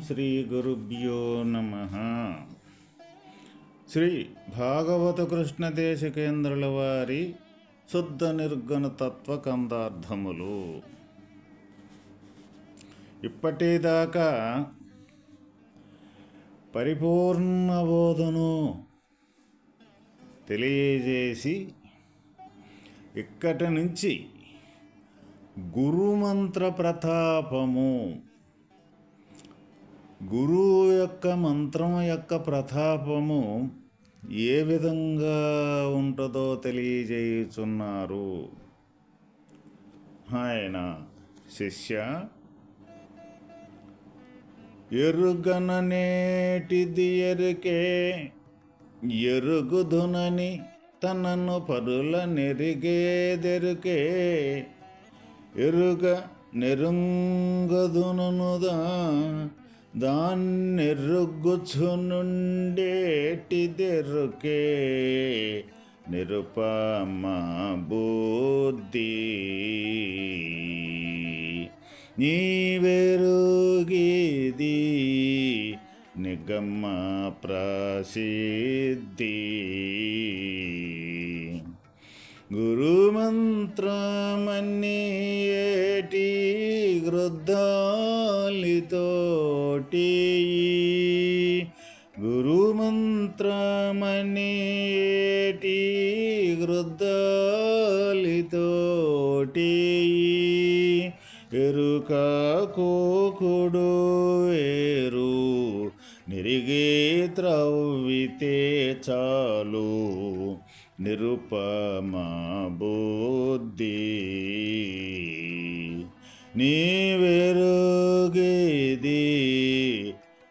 శ్రీ గురుభ్యో నమ శ్రీ భాగవత కృష్ణ దేశకేంద్రుల వారి శుద్ధ నిర్గుణ తత్వ కందార్థములు ఇప్పటిదాకా పరిపూర్ణ బోధను తెలియజేసి ఇక్కటి నుంచి గురుమంత్ర ప్రతాపము గురువు యొక్క మంత్రం యొక్క ప్రతాపము ఏ విధంగా ఉంటుందో తెలియజేయుచున్నారు. ఆయన శిష్య ఎరుగననేటిది ఎరుకే ఎరుగుదునని తనను పరుల నెరిగేదెరుకే ఎరుగ నెరుంగదుననుదా దాన్నెరుగుచు నుండేటిదెరుకే నిరుపమ బుద్ధి. నీవెరుగిది నిగమ ప్రసిద్ధి. గురుమంత్రమన్నీ ఏటి గృద్ధాలితోటి గురుమంత్రమన్నీ ఏటి గృద్ధాలితోటి ఎరుక కోకుడు ఏరు నిరిగే త్రవ్వితే చాలు. నిరుపమా బుద్ధి. నీవెరుగేది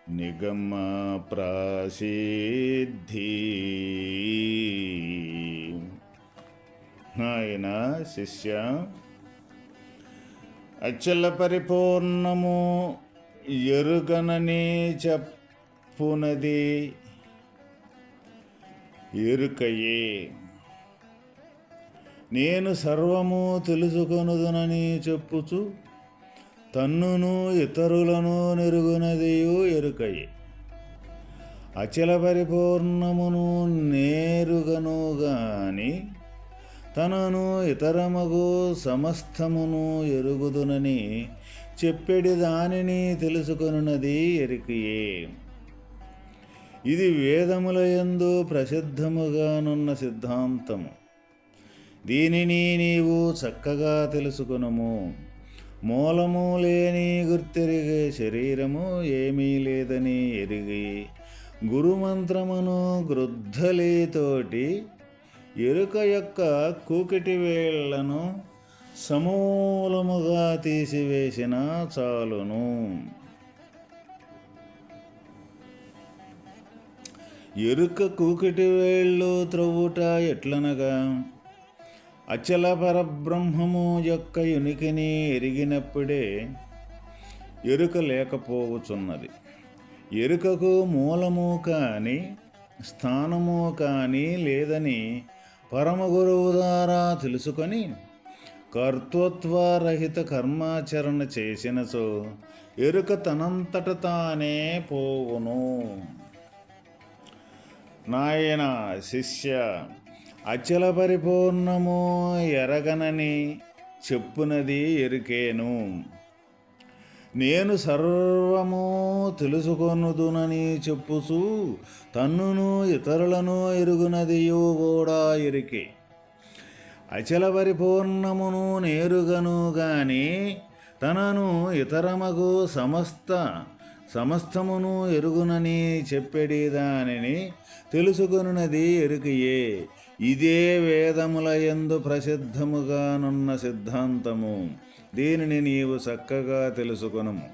నిగమ ప్రసిద్ధి. ఆయన శిష్య అచల పరిపూర్ణము ఎరుగనని చెప్పునది. ఎరుకయే నేను సర్వము తెలుసుకొనుదునని చెప్పుచు తన్నును ఇతరులను నెరుగునదియు ఎరుకయే అచల పరిపూర్ణమును నేరుగను గాని తనను ఇతరమగు సమస్తమును ఎరుగుదునని చెప్పెడి దానిని తెలుసుకొనున్నది ఎరికియే ఇది వేదములయందు ప్రసిద్ధముగానున్న సిద్ధాంతము. దీనిని నీవు చక్కగా తెలుసుకునము. మూలము లేని గుర్తెరిగే శరీరము ఏమీ లేదని ఎరిగి గురుమంత్రమును గృద్ధలితోటి ఎరుక యొక్క కూకిటి వేళ్ళను సమూలముగా తీసివేసిన చాలును. ఎరుక కూకటి వేళ్ళు త్రవ్వుట ఎట్లనగా? అచల పరబ్రహ్మము యొక్క ఉనికిని ఎరిగినప్పుడే ఎరుక లేకపోవచున్నది. ఎరుకకు మూలము కాని స్థానము కానీ లేదని పరమగురువు ద్వారా తెలుసుకొని కర్తృత్వరహిత కర్మాచరణ చేసినచో ఎరుక తనంతట తానే పోవును. నాయన శిష్య అచల పరిపూర్ణము ఎరగనని చెప్పునది ఎరికేను. నేను సర్వము తెలుసుకొనుదునని చెప్పుచు తన్నును ఇతరులను ఎరుగునదియు కూడా ఎరికే. అచల పరిపూర్ణమును నేరుగను గాని తనను ఇతరమగు సమస్త సమస్తమును ఎరుగునని చెప్పెడి దానిని తెలుసుకొనున్నది ఎరుకయే. ఇదే వేదముల ఎందు ప్రసిద్ధముగానున్న సిద్ధాంతము. దీనిని నీవు చక్కగా తెలుసుకొనుము.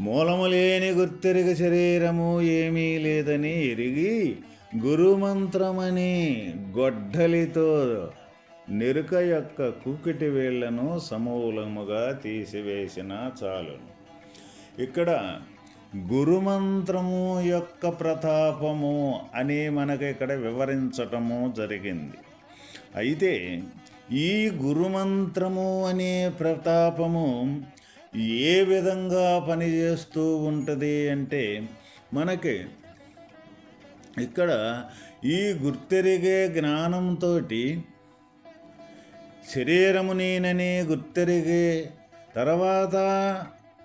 మూలము లేని గుర్తెరిగ శరీరము ఏమీ లేదని ఎరిగి గురుమంత్రమని గొడ్డలితో నెరుక యొక్క కుకిటి వేళ్ళను సమూలముగా తీసివేసిన చాలును. ఇక్కడ గురుమంత్రము యొక్క ప్రతాపము అని మనకి ఇక్కడ వివరించటము జరిగింది. అయితే ఈ గురుమంత్రము అనే ప్రతాపము ఏ విధంగా పనిచేస్తూ ఉంటుంది అంటే మనకి ఇక్కడ ఈ గుర్తెరిగే జ్ఞానంతో శరీరము నేనని గుర్తెరిగే తర్వాత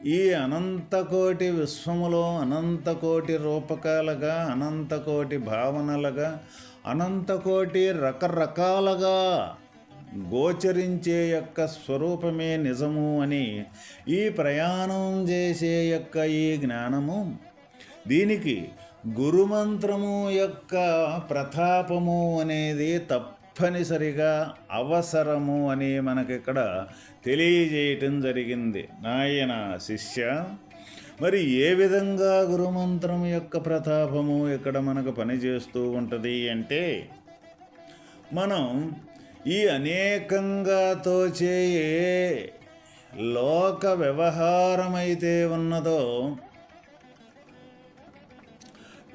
ఈ అనంతకోటి విశ్వములో అనంతకోటి రూపకాలుగా అనంతకోటి భావనలుగా అనంతకోటి రకరకాలుగా గోచరించే యొక్క స్వరూపమే నిజము అని ఈ ప్రయాణం చేసే యొక్క ఈ జ్ఞానము. దీనికి గురుమంత్రము యొక్క ప్రతాపము అనేది తప్పనిసరిగా అవసరము అని మనకిక్కడ తెలియజేయటం జరిగింది. నాయన శిష్య మరి ఏ విధంగా గురుమంత్రం యొక్క ప్రతాపము ఇక్కడ మనకు పనిచేస్తూ ఉంటుంది అంటే మనం ఈ అనేకంగా తోచే లోక వ్యవహారమైతే ఉన్నదో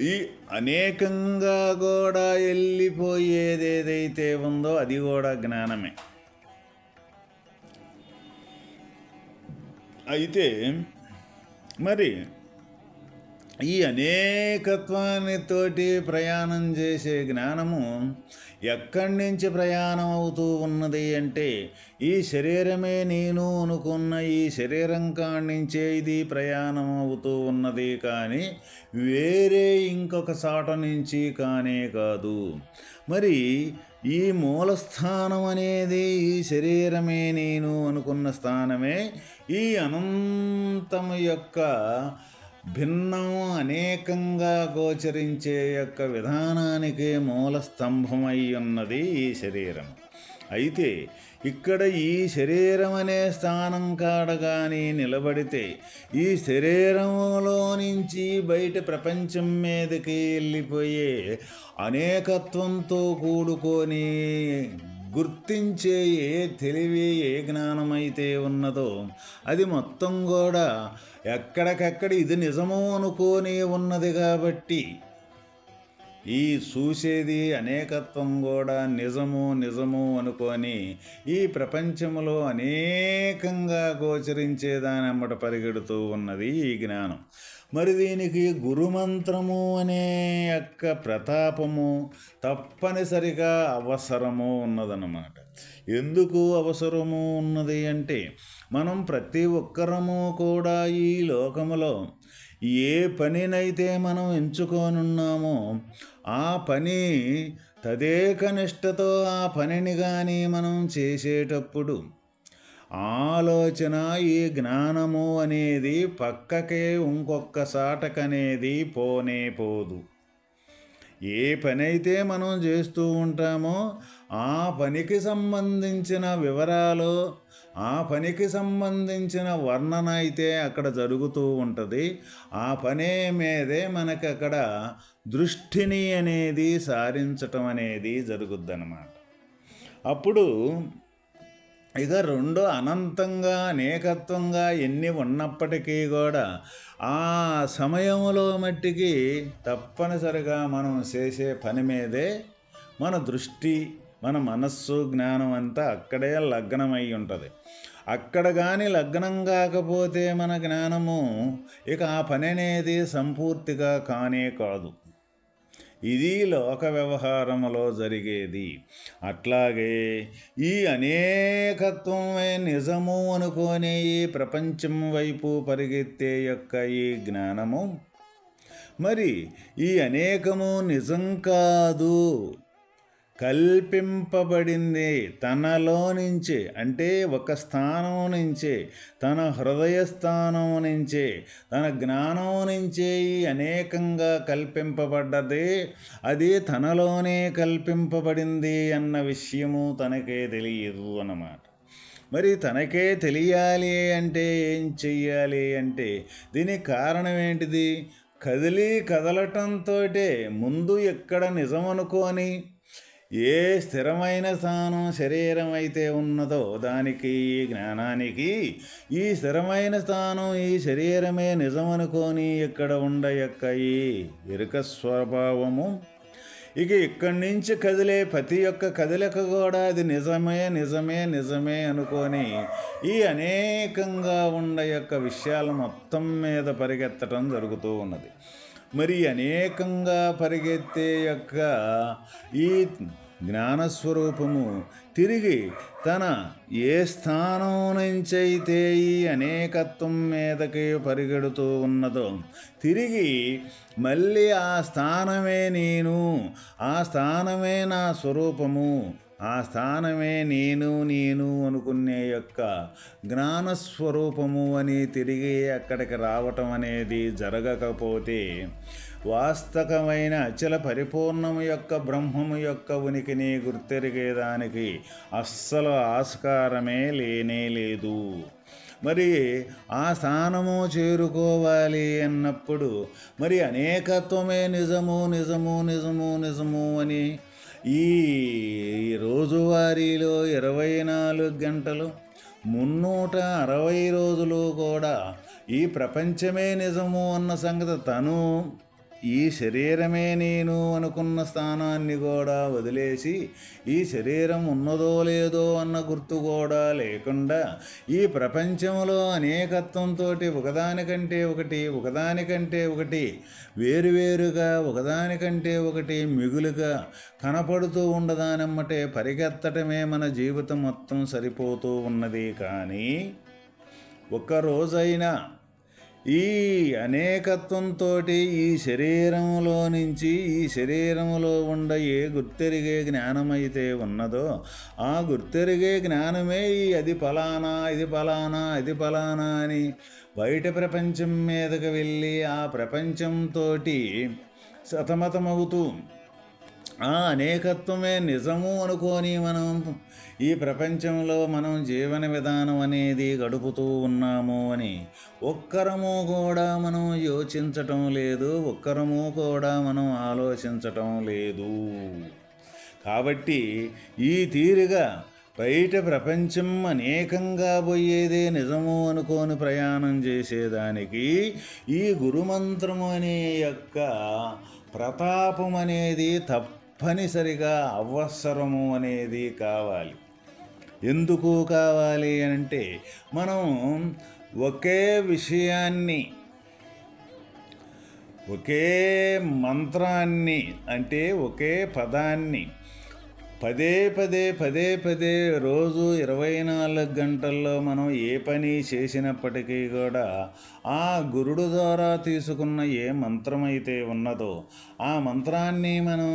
ఈ అనేకంగా కూడా వెళ్ళిపోయేది ఏదైతే ఉందో అది కూడా జ్ఞానమే. అయితే మరి ఈ అనేకత్వానితోటి ప్రయాణం చేసే జ్ఞానము ఎక్కడి నుంచి ప్రయాణం అవుతూ ఉన్నది అంటే ఈ శరీరమే నేను అనుకున్న ఈ శరీరం కాణించే ఇది ప్రయాణం అవుతూ ఉన్నది కానీ వేరే ఇంకొక సాట నుంచి కానే కాదు. మరి ఈ మూలస్థానం అనేది ఈ శరీరమే నేను అనుకున్న స్థానమే ఈ అనంతము యొక్క భిన్నం అనేకంగా గోచరించే యొక్క విధానానికి మూల స్తంభమై ఉన్నది ఈ శరీరం. అయితే ఇక్కడ ఈ శరీరం అనే స్థానం కాడ కానీ నిలబడితే ఈ శరీరంలో నుంచి బయట ప్రపంచం మీదకి వెళ్ళిపోయే అనేకత్వంతో కూడుకొని గుర్తించే ఏ తెలివి ఏ జ్ఞానమైతే ఉన్నదో అది మొత్తం కూడా ఎక్కడికక్కడ ఇది నిజము అనుకోని ఉన్నది కాబట్టి ఈ చూసేది అనేకత్వం కూడా నిజము నిజము అనుకొని ఈ ప్రపంచంలో అనేకంగా గోచరించేదాని అమ్మట పరిగెడుతూ ఉన్నది ఈ జ్ఞానం. మరి దీనికి గురుమంత్రము అనే యొక్క ప్రతాపము తప్పనిసరిగా అవసరము ఉన్నదన్నమాట. ఎందుకు అవసరము ఉన్నది అంటే మనం ప్రతి ఒక్కరము కూడా ఈ లోకములో ఏ పనినైతే మనం ఎంచుకోనున్నామో ఆ పని తదేక నిష్టతో ఆ పనిని కానీ మనం చేసేటప్పుడు ఆలోచన ఈ జ్ఞానము అనేది పక్కకే ఇంకొక సాటకనేది పోనే పోదు. ఏ పని అయితే మనం చేస్తూ ఉంటామో ఆ పనికి సంబంధించిన వివరాలు ఆ పనికి సంబంధించిన వర్ణన అయితే అక్కడ జరుగుతూ ఉంటుంది. ఆ పనే మీదే మనకి అక్కడ దృష్టిని అనేది సారించటం అనేది జరుగుద్దన్నమాట. అప్పుడు ఇక రెండు అనంతంగా అనేకత్వంగా ఎన్ని ఉన్నప్పటికీ కూడా ఆ సమయంలో మట్టికి తప్పనిసరిగా మనం చేసే పని మీదే మన దృష్టి మన మనస్సు జ్ఞానం అంతా అక్కడే లగ్నమై ఉంటుంది. అక్కడ కానీ లగ్నం కాకపోతే మన జ్ఞానము ఇక ఆ పని అనేది సంపూర్తిగా కానే కాదు. ఇది లోక వ్యవహారములో జరిగేది. అట్లాగే ఈ అనేకత్వమే నిజము అనుకునే ఈ ప్రపంచం వైపు పరిగెత్తే యొక్క ఈ జ్ఞానము. మరి ఈ అనేకము నిజం కాదు. కల్పింపబడింది తనలో నుంచే అంటే ఒక స్థానం నుంచే తన హృదయ స్థానం నుంచే తన జ్ఞానం నుంచే అనేకంగా కల్పింపబడ్డది. అది తనలోనే కల్పింపబడింది అన్న విషయము తనకే తెలియదు అన్నమాట. మరి తనకే తెలియాలి అంటే ఏం చెయ్యాలి అంటే దీనికి కారణం ఏంటిది? కదిలి కదలటంతో ముందు ఎక్కడ నిజం అనుకోని ఏ స్థిరమైన స్థానం శరీరం అయితే ఉన్నదో దానికి ఈ జ్ఞానానికి ఈ స్థిరమైన స్థానం ఈ శరీరమే నిజమనుకొని ఇక్కడ ఉండ యొక్క ఈ ఎరుక స్వభావము. ఇక ఇక్కడి నుంచి కదిలే ప్రతి ఒక్క కదలిక కూడా అది నిజమే నిజమే నిజమే అనుకొని ఈ అనేకంగా ఉండ యొక్క విషయాలు మొత్తం మీద పరిగెత్తడం జరుగుతూ ఉన్నది. మరి అనేకంగా పరిగెత్తే యొక్క ఈ జ్ఞానస్వరూపము. తిరిగి తన ఏ స్థానం నుంచైతే ఈ అనేకత్వం మీదకి పరిగెడుతూ ఉన్నదో తిరిగి మళ్ళీ ఆ స్థానమే నేను ఆ స్థానమే నా స్వరూపము ఆ స్థానమే నేను నేను అనుకునే యొక్క జ్ఞానస్వరూపము అని తిరిగి అక్కడికి రావటం అనేది జరగకపోతే వాస్తవమైన అచల పరిపూర్ణము యొక్క బ్రహ్మము యొక్క ఉనికిని గుర్తెరిగేదానికి అస్సలు ఆస్కారమే లేనే లేదు. మరి ఆ స్థానము చేరుకోవాలి అన్నప్పుడు మరి అనేకత్వమే నిజము నిజము నిజము నిజము అని ఈ రోజువారీలో ఇరవై నాలుగు గంటలు మున్నూట అరవై రోజులు కూడా ఈ ప్రపంచమే నిజము అన్న సంగతి తను ఈ శరీరమే నేను అనుకున్న స్థానాన్ని కూడా వదిలేసి ఈ శరీరం ఉన్నదో లేదో అన్న గుర్తు కూడా లేకుండా ఈ ప్రపంచంలో అనేకత్వంతో ఒకదానికంటే ఒకటి ఒకదానికంటే ఒకటి వేరువేరుగా ఒకదానికంటే ఒకటి మిగులుగా కనపడుతూ ఉండదానమ్మటే పరిగెత్తటమే మన జీవితం మొత్తం సరిపోతూ ఉన్నది. కానీ ఒక్కరోజైనా ఈ అనేకత్వంతో ఈ శరీరంలో నుంచి ఈ శరీరంలో ఉండ ఏ గుర్తెరిగే జ్ఞానమైతే ఉన్నదో ఆ గుర్తెరిగే జ్ఞానమే ఈ అది ఫలానా ఇది ఫలానా ఇది ఫలానా అని బయట ప్రపంచం మీదకు వెళ్ళి ఆ ప్రపంచంతో సతమతమవుతూ ఆ అనేకత్వమే నిజము అనుకొని మనం ఈ ప్రపంచంలో మనం జీవన విధానం అనేది గడుపుతూ ఉన్నాము అని ఒక్కరము కూడా మనం యోచించటం లేదు ఒక్కరము కూడా మనం ఆలోచించటం లేదు. కాబట్టి ఈ తీరుగా బయట ప్రపంచం అనేకంగా పోయేదే నిజము అనుకోని ప్రయాణం చేసేదానికి ఈ గురుమంత్రము అనే యొక్క ప్రతాపం అనేది తప్పనిసరిగా అవసరము అనేది కావాలి. ఎందుకు కావాలి అంటే మనం ఒకే విషయాన్ని ఒకే మంత్రాన్ని అంటే ఒకే పదాన్ని పదే పదే పదే పదే రోజు ఇరవై నాలుగు గంటల్లో మనం ఏ పని చేసినప్పటికీ కూడా ఆ గురుడు ద్వారా తీసుకున్న ఏ మంత్రమైతే ఉన్నదో ఆ మంత్రాన్ని మనం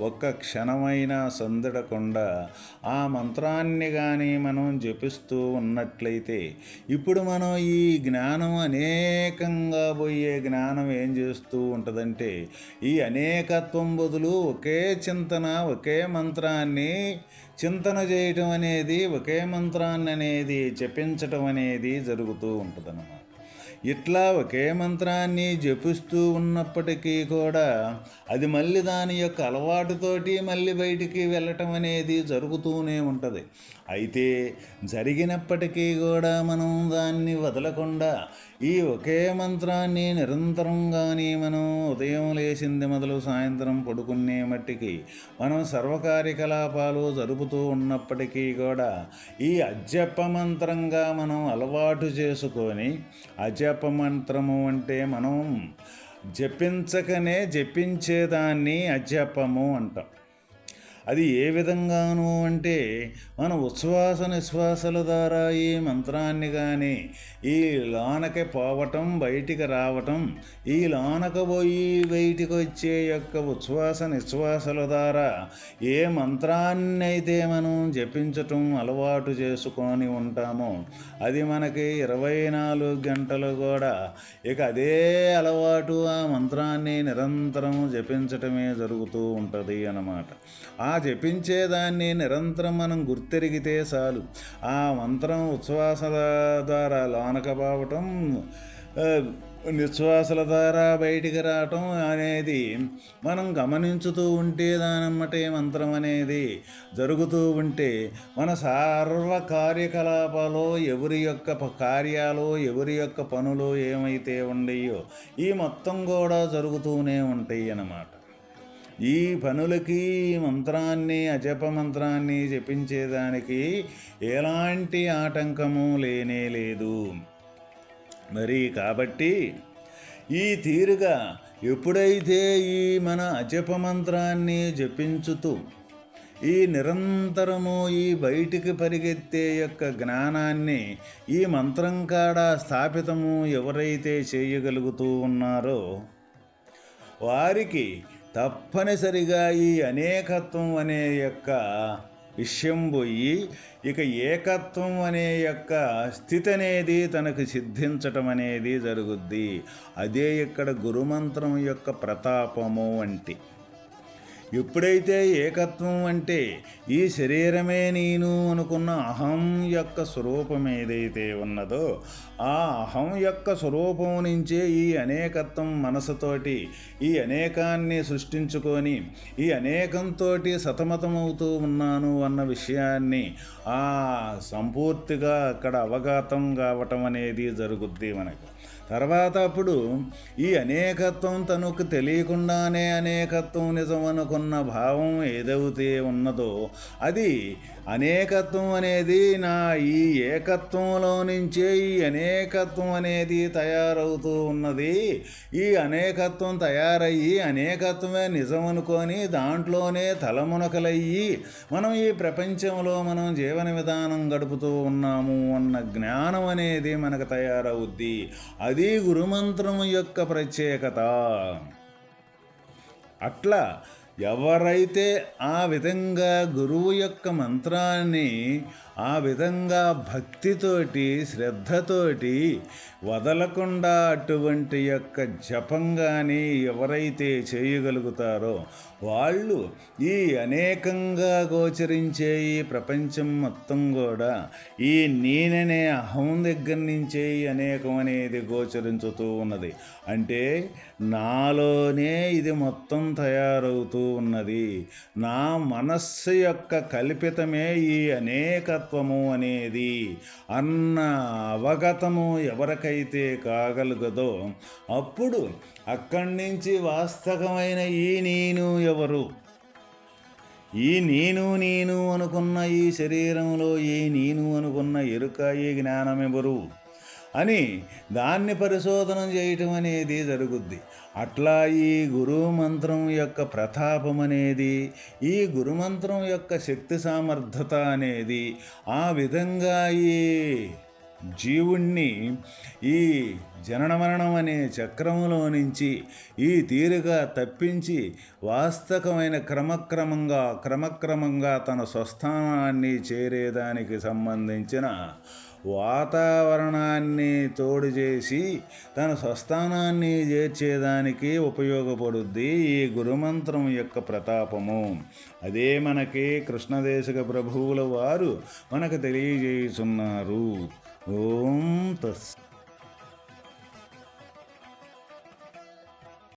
ఒక్క క్షణమైనా సందడకుండా ఆ మంత్రాన్ని కానీ మనం జపిస్తూ ఉన్నట్లయితే ఇప్పుడు మనం ఈ జ్ఞానం అనేకంగా పోయే జ్ఞానం ఏం చేస్తూ ఉంటుందంటే ఈ అనేకత్వం బదులు ఒకే చింతన ఒకే మంత్రాన్ని చింతన చేయటం అనేది ఒకే మంత్రాన్ని అనేది జపించటం అనేది జరుగుతూ ఉంటుందన్నమాట. ఇట్లా ఒకే మంత్రాన్ని జపిస్తూ ఉన్నప్పటికీ కూడా అది మళ్ళీ దాని యొక్క అలవాటుతోటి మళ్ళీ బయటికి వెళ్ళటం అనేది జరుగుతూనే ఉంటుంది. అయితే జరిగినప్పటికీ కూడా మనం దాన్ని వదలకుండా ఈ ఒకే మంత్రాన్ని నిరంతరం కానీ మనం ఉదయం లేచింది మొదలు సాయంత్రం పడుకునే మట్టికి మనం సర్వకార్యకలాపాలు జరుపుతూ ఉన్నప్పటికీ కూడా ఈ అజప్ప మంత్రంగా మనం అలవాటు చేసుకొని అజప్ప మంత్రము అంటే మనం జపించకనే జపించేదాన్ని అజపము అంటాం. అది ఏ విధంగాను అంటే మన ఉచ్ఛ్వాస నిశ్వాసల ద్వారా ఈ మంత్రాన్ని కానీ ఈ లోనకి పోవటం బయటికి రావటం ఈ లోనక పోయి బయటికి వచ్చే యొక్క ఉచ్ఛ్వాస నిశ్వాసల ద్వారా ఏ మంత్రాన్ని అయితే మనం జపించటం అలవాటు చేసుకొని ఉంటామో అది మనకి ఇరవై నాలుగు గంటలు కూడా ఇక అదే అలవాటు ఆ మంత్రాన్ని నిరంతరం జపించటమే జరుగుతూ ఉంటుంది అన్నమాట. ఆ జపించేదాన్ని నిరంతరం మనం గుర్తెరిగితే చాలు. ఆ మంత్రం ఉచ్ఛ్వాస ద్వారా లోనకపోవటం నిశ్వాసల ద్వారా బయటికి రావటం అనేది మనం గమనించుతూ ఉంటే దానమ్మటే మంత్రం అనేది. జరుగుతూ ఉంటే మన సర్వ కార్యకలాపాలు ఎవరి యొక్క కార్యాలు ఎవరి యొక్క పనులు ఏమైతే ఉండయో ఈ మొత్తం కూడా జరుగుతూనే ఉంటాయి అన్నమాట. ఈ పనులకి మంత్రాన్ని అజప మంత్రాన్ని జపించేదానికి ఎలాంటి ఆటంకము లేనే లేదు. మరి కాబట్టి ఈ తీరుగా ఎప్పుడైతే ఈ మన అజప మంత్రాన్ని జపించుతూ ఈ నిరంతరము ఈ బయటికి పరిగెత్తే యొక్క జ్ఞానాన్ని ఈ మంత్రం కాడ స్థాపితము ఎవరైతే చేయగలుగుతూ ఉన్నారో వారికి తప్పనిసరిగా ఈ అనేకత్వం అనే యొక్క విషయం పోయి ఇక ఏకత్వం అనే యొక్క స్థితి అనేది తనకు సిద్ధించటం అనేది జరుగుద్ది. అదే ఇక్కడ గురుమంత్రం యొక్క ప్రతాపము వంటి. ఎప్పుడైతే ఏకత్వం అంటే ఈ శరీరమే నేను అనుకున్న అహం యొక్క స్వరూపం ఏదైతే ఉన్నదో ఆ అహం యొక్క స్వరూపం నుంచే ఈ అనేకత్వం మనసుతోటి ఈ అనేకాన్ని సృష్టించుకొని ఈ అనేకంతో సతమతమవుతూ ఉన్నాను అన్న విషయాన్ని ఆ సంపూర్తిగా అక్కడ అవగాతం కావటం అనేది జరుగుద్ది మనకు. తర్వాత అప్పుడు ఈ అనేకత్వం తనకు తెలియకుండానే అనేకత్వం నిజం అనుకున్న భావం ఏదైతే ఉన్నదో అది అనేకత్వం అనేది నా ఈ ఏకత్వంలో నుంచే ఈ అనేకత్వం అనేది తయారవుతూ ఉన్నది. ఈ అనేకత్వం తయారయ్యి అనేకత్వమే నిజం అనుకొని దాంట్లోనే తలమునకలయ్యి మనం ఈ ప్రపంచంలో మనం జీవన విధానం గడుపుతూ ఉన్నాము అన్న జ్ఞానం అనేది మనకు తయారవుద్ది. అది గురుమంత్రం యొక్క ప్రత్యేకత. అట్లా ఎవరైతే ఆ విధంగా గురువు యొక్క మంత్రాన్ని ఆ విధంగా భక్తితోటి శ్రద్ధతోటి వదలకుండా అటువంటి యొక్క జపం కానీ ఎవరైతే చేయగలుగుతారో వాళ్ళు ఈ అనేకంగా గోచరించే ఈ ప్రపంచం మొత్తం కూడా ఈ నేననే అహం దగ్గర నుంచే ఈ అనేకం అనేది గోచరించుతూ ఉన్నది. అంటే నాలోనే ఇది మొత్తం తయారవుతూ ఉన్నది. నా మనస్సు యొక్క కల్పితమే ఈ అనేకత్వము అనేది అన్న అవగతము ఎవరికైతే కాగలుగదో అప్పుడు అక్కడి నుంచి వాస్తవమైన ఈ నేను ఎవరు? ఈ నేను నేను అనుకున్న ఈ శరీరంలో ఈ నేను అనుకున్న ఎరుక ఈ జ్ఞానం ఎవరు అని దాన్ని పరిశోధన చేయటం అనేది జరుగుద్ది. అట్లా ఈ గురుమంత్రం యొక్క ప్రతాపం అనేది ఈ గురుమంత్రం యొక్క శక్తి సామర్థత అనేది ఆ విధంగా ఈ జీవుణ్ణి ఈ జనన మరణం అనే చక్రములో నుంచి ఈ తీరుగా తప్పించి వాస్తవమైన క్రమక్రమంగా క్రమక్రమంగా తన స్వస్థానాన్ని చేరేదానికి సంబంధించిన వాతావరణాన్ని తోడు చేసి తన స్వస్థానాన్ని చేర్చేదానికి ఉపయోగపడుద్ది ఈ గురుమంత్రం యొక్క ప్రతాపము. అదే మనకి కృష్ణదేశక ప్రభువుల వారు మనకు తెలియజేయుచున్నారు. ఓం తస్